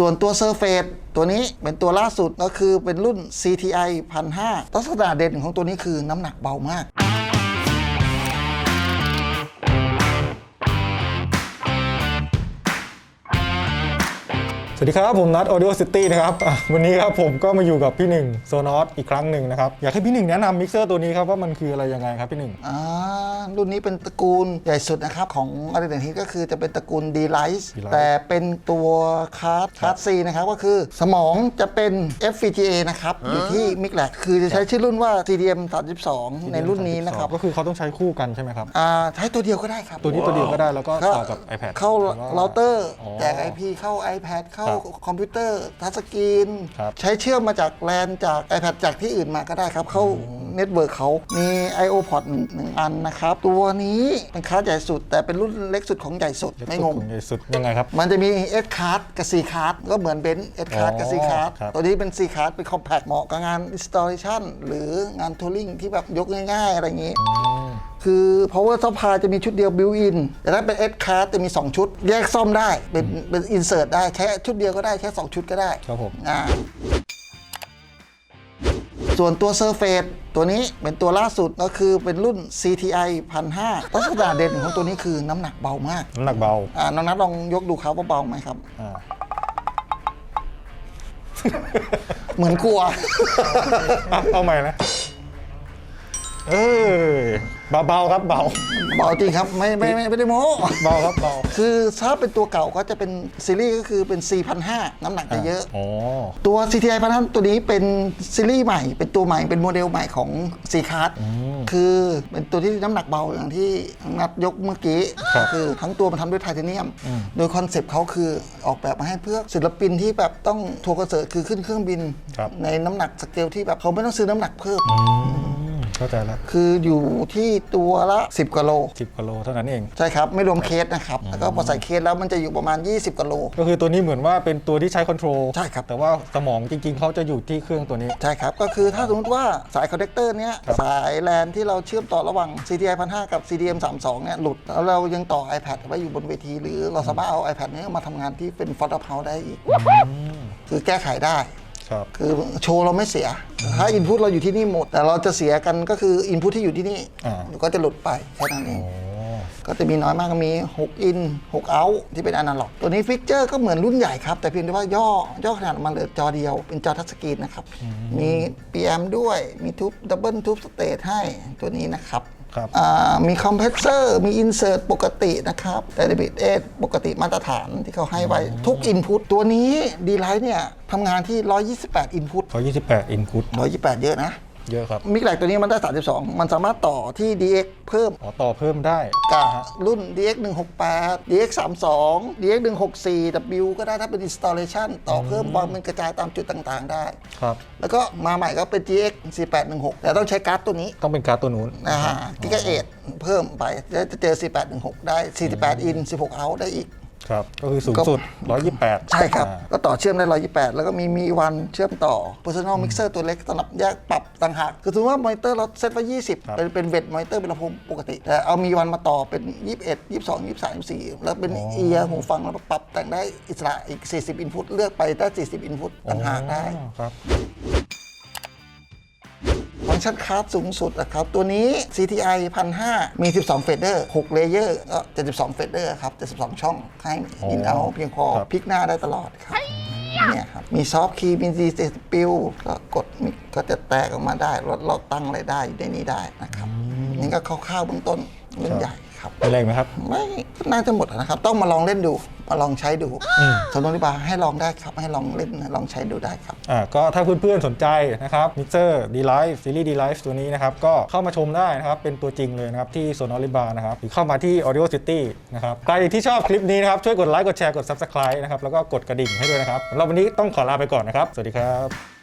ส่วนตัว Surface ตัวนี้เป็นตัวล่าสุดก็คือเป็นรุ่น CTI 1005ลักษณะเด่นของตัวนี้คือน้ำหนักเบามาก วัสดีครับ ผมนัท Audio City นะครับอะวันนี้ครับผมก็มาอยู่กับพี่หนึ่งโซนอสอีกครั้งหนึ่งนะครับ อยากให้พี่หนึ่งแนะนำมิกเซอร์ตัวนี้ครับว่ามันคืออะไรยังไงครับพี่หนึ่งอ่ารุ่นนี้เป็นตระกูลใหญ่สุดนะครับ ของอะไรอย่างนี้ก็คือจะเป็นตระกูล D Light D-Lite แต่เป็นตัวคาร์ดคาร์ด C นะครับก็คือสมองจะเป็น FPGA นะครับอยู่ที่ m i c l a คือจะใช้ชื่อรุ่นว่า CDM 32ในรุ่นนี้นะครับก็คือเขาต้องใช้คู่กันใช่ไหมครับอ่าใช้ตัวเดียวก็ได้ครับตัวนี้ตัวเดียวก็ได้แล้วก็เข้าต่อกับ iPad เข้าหรือว่าเราเตอร์อ๋อแจก IP เข้า iPad เข้าครับคอมพิวเตอร์ทัชสกรีน ครับใช้เชื่อมมาจากแลนจาก iPad จากที่อื่นมาก็ได้ครับ เข้าเน็ตเวิร์กเขามี I/O port หนึ่งหนึ่งอันนะครับ ตัวนี้เป็นคาร์ดใหญ่สุด แต่เป็นรุ่นเล็กสุดของใหญ่สุด ไม่งงสุดใหญ่สุดยังไงครับ มันจะมี S card กับ C card ก็เหมือนเบนซ์ S card กับ C อ๋อ card ครับ ตัวนี้เป็น C card เป็น compact เหมาะกับงาน installation หรืองาน tooling ที่แบบยกง่ายๆ อะไรอย่างนี้ คือ power supply จะมีชุดเดียว built in แต่ถ้าเป็น S card จะมี 2 ชุด แยกซ่อมได้ เป็นเป็น insert ได้ ใช้ชุดเดียวก็ได้ ใช้ 2 ชุดก็ได้ครับผม อ่า ส่วนตัว Surface ตัวนี้เป็นตัวล่าสุดก็คือเป็นรุ่น CTI 1005ลักษณะเด่นของตัวนี้คือน้ำหนักเบามาก น้ำหนักเบาอ่า น้องนัทลองยกดูครับว่าเบาไหมครับ อ่าเหมือนกลัว อะเอาใหม่นะเออ เบาๆครับเบาเบาจริงครับไม่ไม่ไม่ไม่ได้โม้เบาครับเบาคือถ้าเป็นตัวเก่าก็จะเป็นซีรีส์ก็คือเป็น 4,500 น้ำหนักจะเยอะ อ๋อตัว CTI พันตัวนี้เป็นซีรีส์ใหม่ เป็นตัวใหม่เป็นโมเดลใหม่ของ C Card คือเป็นตัวที่น้ำหนักเบาอย่างที่นัดยกเมื่อกี้ครับคือทั้งตัวมันทำด้วยไทเทเนียม โดยคอนเซปต์เขาคือออกแบบมาให้เพื่อศิลปินที่แบบต้องทัวร์คอนเสิร์ตคือขึ้นเครื่องบินครับในน้ำหนักสเกลที่แบบเขาไม่ต้องซื้อน้ำหนักเพิ่มอืม เข้าใจแล้วคืออยู่ที่ตัวละ 10กว่าโล สิบกิโลเท่านั้นเอง ใช่ครับ ไม่รวมเคสนะครับ แล้วก็พอใส่เคสแล้วมันจะอยู่ประมาณ 20กว่าโล ก็คือตัวนี้เหมือนว่าเป็นตัวที่ใช้คอนโทรลใช่ครับ แต่ว่าสมองจริงๆเขาจะอยู่ที่เครื่องตัวนี้ ใช่ครับ ก็คือถ้าสมมติว่าสายคอนเนคเตอร์เนี้ยครับสายแลนที่เราเชื่อมต่อระหว่าง CTI 1005กับ CDM 32เนี่ยหลุด แล้วเรายังต่อ iPad ไว้อยู่บนเวที หรือเราสามารถเอา iPad เนี้ยมาทำงานที่เป็น f o t o p o u s e ได้อีก คือแก้ไขได้ ครับคือโชว์เราไม่เสีย ถ้าอินพุตเราอยู่ที่นี่หมด แต่เราจะเสียกันก็คืออินพุตที่อยู่ที่นี่อ่า ก็จะหลุดไปแค่นั้นเองอ๋อก็จะมีน้อยมากก็มี6 in 6 out ที่เป็นอนาล็อก ตัวนี้ฟิกเจอร์ก็เหมือนรุ่นใหญ่ครับ แต่เพียงแต่ว่าย่อย่อขนาดมันเหลือจอเดียว เป็นจอทัชสกรีนนะครับ มี PM ด้วยมีทุบดับเบิลทุบสเตทให้ตัวนี้นะครับครับอ่า มีคอมเพรสเซอร์ มีอินเสิร์ตปกตินะครับแต่ดบิตเอปกติมาตรฐานที่เขาให้ไว้ทุกอินพุตตัวนี้ดีไลท์เนี่ยทำงานที่ 128อินพุตเขา28 input 128 เยอะนะ เยอะครับมิกแลกตัวนี้มันได้ 32 มันสามารถต่อที่ DX เพิ่มอ๋อต่อเพิ่มได้กับรุ่น DX 168 DX 32 DX 164 W ก็ได้ถ้าเป็น installation ต่อเพิ่มวางเป็นกระจายตามจุดต่างๆ ได้ครับแล้วก็มาใหม่ก็เป็น GX 4816 แต่ต้องใช้การ์ดตัวนี้ต้องเป็นการ์ดตัวนู้นนะฮะกิกะเอ็ดเพิ่มไปแล้วจะเจอ 4816 ได้ 48 in 16 out ได้อีก ครับก็คือสูงสุด 128 ใช่ครับอ่าก็ต่อเชื่อมได้ 128 แล้วก็มีมีวันเชื่อมต่อ personal mixer ตัวเล็กสำหรับแยกปรับต่างหาก คือสมมติว่ามอนิเตอร์เราเซตไว้ 20 เป็นเป็นเวทมอนิเตอร์เป็นลำโพงปกติ แต่เอามีวันมาต่อเป็น 21 22 23 24 แล้วเป็นเอียร์หูฟังแล้วปรับแต่งได้อิสระอีก 40 input เลือกไปได้ 40 input ต่างหากได้อ๋อครับฟังก์ ชันคาร์ดสูงสุดนะครับ ตัวนี้ CTI 1005 มี 12 เฟเดอร์ 6 เลเยอร์ก็72 เฟเดอร์ครับ 72 ช่อง ให้อินเอาเพียงพอครับพลิกหน้าได้ตลอดครับเนี่ยครับมีซอฟต์คีย์มีดีเซสปิลก็กดมิก็จะแตกออกมาได้ลดเราตั้งอะไรได้อยู่ในนี้ได้นะครับนี่ก็คร่าวๆเบื้องต้นรุ่นใหญ่ ครับเป็นแรงไหมครับ ไม่น่าจะหมดนะครับ ต้องมาลองเล่นดู มาลองใช้ดูอืมสำนวนที่บาให้ลองได้ครับ ให้ลองเล่นลองใช้ดูได้ครับ อ่าก็ถ้าเพื่อนๆสนใจนะครับมิกเซอร์ D Live ซีรีส์ D Live ตัวนี้นะครับ ก็เข้ามาชมได้นะครับ เป็นตัวจริงเลยนะครับ ที่โซนอลิบานะครับ หรือเข้ามาที่ Audio City นะครับ ใครที่ชอบคลิปนี้นะครับ ช่วยกดไลค์กดแชร์กด Subscribe นะครับแล้วก็กดกระดิ่งให้ด้วยนะครับสำหรับวันนี้ต้องขอลาไปก่อนนะครับ สวัสดีครับ